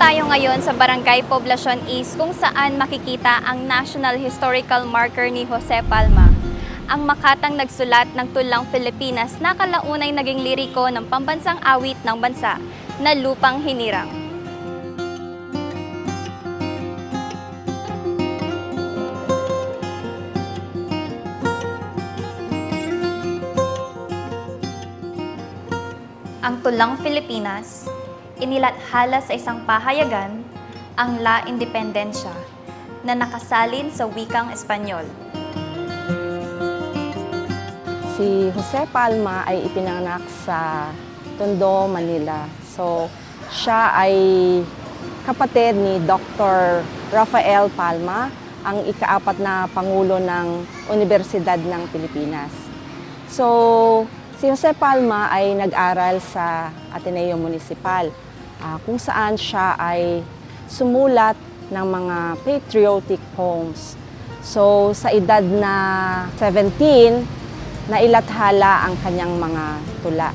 tayo ngayon sa Barangay Poblacion East kung saan makikita ang National Historical Marker ni Jose Palma. Ang makatang nagsulat ng Tulang Pilipinas na kalaunay naging liriko ng pambansang awit ng bansa na Lupang Hinirang. Ang Tulang Pilipinas, inilathala sa isang pahayagan ang La Independencia na nakasalin sa wikang Espanyol. Si Jose Palma ay ipinanganak sa Tondo, Manila. So, siya ay kapatid ni Dr. Rafael Palma, ang ikaapat na pangulo ng Universidad ng Pilipinas. So, si Jose Palma ay nag-aral sa Ateneo Municipal, ah, kung saan siya ay sumulat ng mga patriotic poems. So, sa edad na 17, nailathala ang kanyang mga tula.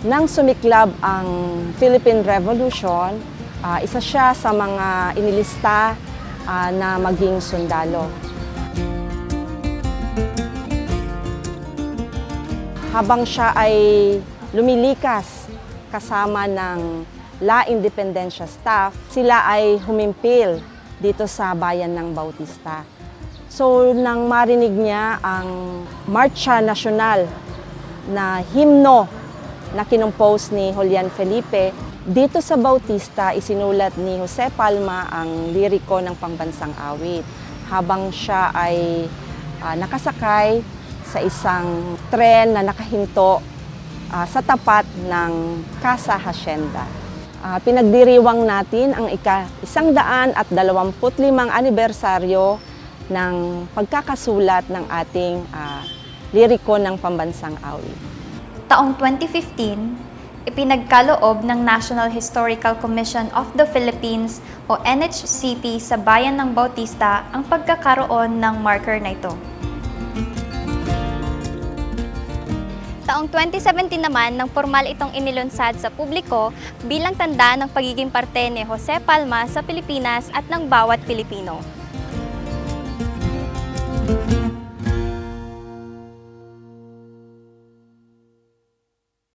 Nang sumiklab ang Philippine Revolution, ah, isa siya sa mga inilista ah, na maging sundalo. Habang siya ay lumilikas kasama ng La Independencia staff, sila ay humimpil dito sa bayan ng Bautista. So, nang marinig niya ang Marcha Nacional na himno na kinumpose ni Julian Felipe, dito sa Bautista isinulat ni Jose Palma ang liriko ng pambansang awit habang siya ay ah, nakasakay sa isang tren na nakahinto ah, sa tapat ng Casa Hacienda. Ah, pinagdiriwang natin ang ika isang daan at dalawamput limang anibersaryo ng pagkakasulat ng ating ah, liriko ng pambansang awit. Taong 2015, ipinagkaloob ng National Historical Commission of the Philippines o NHCP sa bayan ng Bautista ang pagkakaroon ng marker na ito. Taong 2017 naman nang formal itong inilunsad sa publiko bilang tanda ng pagiging parte ni Jose Palma sa Pilipinas at ng bawat Pilipino. Music